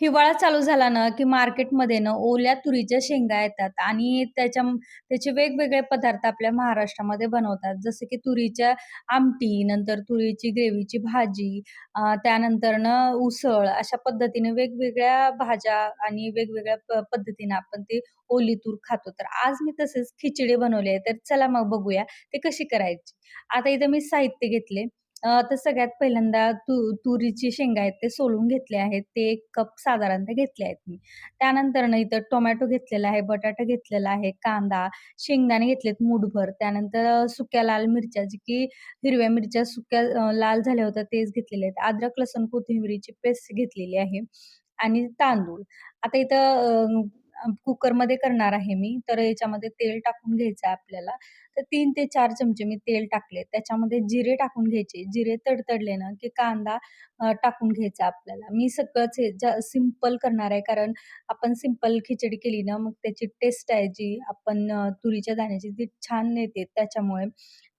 हिवाळा चालू झाला ना, की मार्केटमध्ये ना ओल्या तुरीच्या शेंगा येतात आणि त्याच्या त्याचे वेगवेगळे पदार्थ आपल्या महाराष्ट्रामध्ये बनवतात. जसे की तुरीच्या आमटी, नंतर तुरीची ग्रेव्हीची भाजी, त्यानंतर न उसळ अशा पद्धतीने वेगवेगळ्या भाज्या आणि वेगवेगळ्या प पद्धतीने आपण ती ओली तूर खातो. तर आज मी तसेच खिचडी बनवली आहे. तर चला मग बघूया ते कशी करायची. आता इथं मी साहित्य घेतले. तर सगळ्यात पहिल्यांदा तू तुरीची शेंगा आहेत ते सोलून घेतले आहेत. ते एक कप साधारणतः घेतले आहेत मी. त्यानंतरनं इथं टोमॅटो घेतलेला आहे, बटाटा घेतलेला आहे, कांदा, शेंगदाणे घेतलेत मूठभर. त्यानंतर सुक्या लाल मिरच्या, जी की हिरव्या मिरच्या सुक्या लाल झाल्या होत्या तेच घेतलेले आहेत. अद्रक, लसूण, कोथिंबिरीची पेस्ट घेतलेली आहे आणि तांदूळ. आता इथं कुकरमध्ये करणार आहे मी, तर याच्यामध्ये तेल टाकून घ्यायचं आहे आपल्याला. तर तीन ते चार चमचे मी तेल टाकले. त्याच्यामध्ये जिरे टाकून घ्यायचे. जिरे तडतडले ना, की कांदा टाकून घ्यायचा आपल्याला. मी सगळंच हे ज सिंपल करणार आहे, कारण आपण सिंपल खिचडी केली ना, मग त्याची टेस्ट आहे जी आपण तुरीच्या दाण्याची ती छान येते त्याच्यामुळे.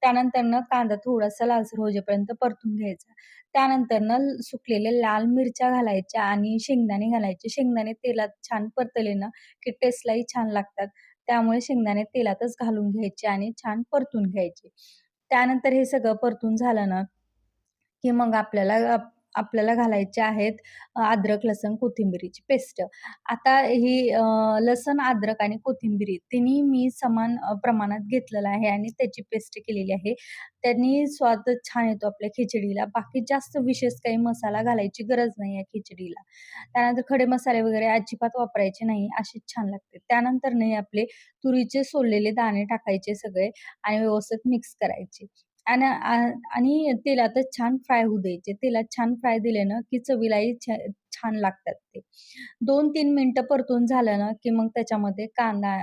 त्यानंतरनं कांदा थोडासा लालसर होईपर्यंत परतून घ्यायचा. त्यानंतरनं सुकलेल्या लाल मिरच्या घालायच्या आणि शेंगदाणे घालायचे. शेंगदाणे तेलात छान परतले ना, की टेस्टलाही छान लागतात. त्यामुळे शेंगदाणे तेलातच घालून घ्यायचे आणि छान परतून घ्यायचे. त्यानंतर हे सगळं परतून झालं ना, की मग आपल्याला आपल्याला घालायचे आहेत अद्रक, लसूण, कोथिंबिरीची पेस्ट. आता ही लसण अद्रक आणि कोथिंबिरी तिन्ही मी समान प्रमाणात घेतलेलं आहे आणि त्याची पेस्ट केलेली आहे. त्यांनी स्वाद छान येतो आपल्या खिचडीला. बाकी जास्त विशेष काही मसाला घालायची गरज नाही आहे खिचडीला. त्यानंतर खडे मसाले वगैरे अजिबात वापरायचे नाही, अशीच छान लागते. त्यानंतर नाही आपले तुरीचे सोललेले दाणे टाकायचे सगळे आणि व्यवस्थित मिक्स करायचे. आणि आ आणि तेलातच छान फ्राय होऊ द्यायचे. तेलात छान फ्राय दिले ना, की चवीलाही छ छान लागतात ते. दोन तीन मिनटं परतून झालं ना, की मग त्याच्यामध्ये कांदा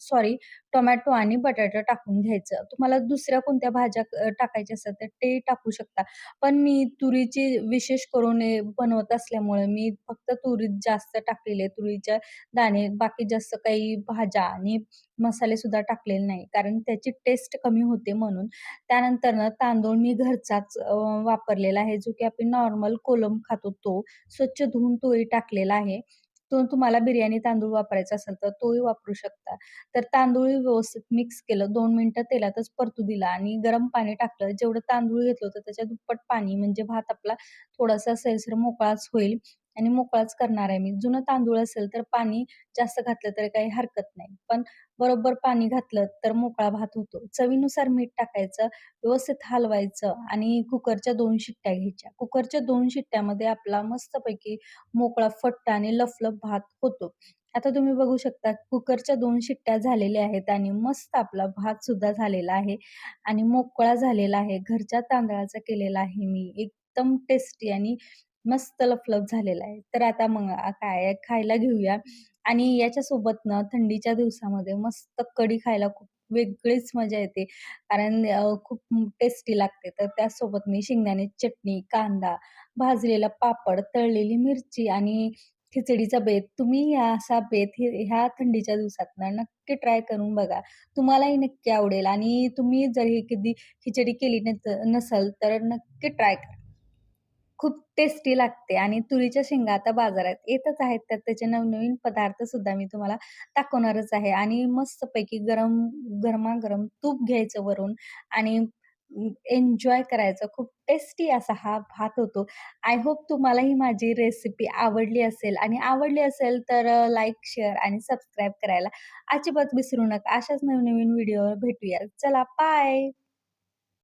सॉरी टोमॅटो आणि बटाटा टाकून घ्यायचं. तुम्हाला दुसऱ्या कोणत्या भाज्या टाकायच्या असतात तर ते टाकू शकता. पण मी तुरीची विशेष करून बनवत असल्यामुळे मी फक्त तुरीत जास्त टाकलेली आहे. तुरीच्या दाणे, बाकी जास्त काही भाज्या आणि मसाले सुद्धा टाकलेले नाही. कारण त्याची टेस्ट कमी होते म्हणून. त्यानंतर ना तांदूळ मी घरचाच वापरलेला आहे, जो की आपण नॉर्मल कोलम खातो तो. स्वच्छ धुवून तोही टाकलेला आहे. तो तुम्हाला बिर्याणी तांदूळ वापरायचा असेल तर तोही वापरू शकता. तर तांदूळ व्यवस्थित मिक्स केलं. दोन मिनिटं तेलातच परतू दिला आणि गरम पाणी टाकलं. जेवढं तांदूळ घेतलं होतं त्याच्या दुप्पट पाणी म्हणजे भात आपला थोडासा सैलसर मोकळाच होईल आणि मोकळाच करणार आहे मी. जुनं तांदूळ असेल तर पाणी जास्त घातलं तरी काही हरकत नाही. पण बरोबर पाणी घातलं तर मोकळा भात होतो. चवीनुसार मीठ टाकायचं, व्यवस्थित हलवायचं आणि कुकरच्या दोन शिट्ट्या घ्यायच्या. कुकरच्या दोन शिट्ट्यामध्ये आपला मस्तपैकी मोकळा, फट्टा आणि लफलफ भात होतो. आता तुम्ही बघू शकता कुकरच्या दोन शिट्ट्या झालेल्या आहेत आणि मस्त आपला भात सुद्धा झालेला आहे आणि मोकळा झालेला आहे. घरच्या तांदळाचा केलेला आहे मी. एकदम टेस्टी आणि मस्त लफलफ झालेला आहे. तर आता मग काय खायला घेऊया आणि याच्यासोबत ना थंडीच्या दिवसामध्ये मस्त कढी खायला खूप वेगळीच मजा येते. कारण खूप टेस्टी लागते. तर त्यासोबत मी शेंगदाण्याची चटणी, कांदा, भाजलेला पापड, तळलेली मिरची आणि खिचडीचा बेत. तुम्ही असा बेत हे ह्या थंडीच्या दिवसात ना नक्की ट्राय करून बघा. तुम्हालाही नक्की आवडेल आणि तुम्ही जर हे कधी खिचडी केली नस नसेल तर नक्की ट्राय करा. खूप टेस्टी लागते आणि तुरीच्या शेंगा आता बाजारात येतच आहेत, तर त्याचे नवनवीन पदार्थ सुद्धा मी तुम्हाला दाखवणारच आहे आणि मस्तपैकी गरम गरमागरम तूप घ्यायचं वरून आणि एन्जॉय करायचं. खूप टेस्टी असा हा भात होतो. आय होप तुम्हाला ही माझी रेसिपी आवडली असेल आणि आवडली असेल तर लाईक, शेअर आणि सबस्क्राईब करायला अजिबात विसरू नका. अशाच नवनवीन व्हिडिओवर भेटूया. चला बाय.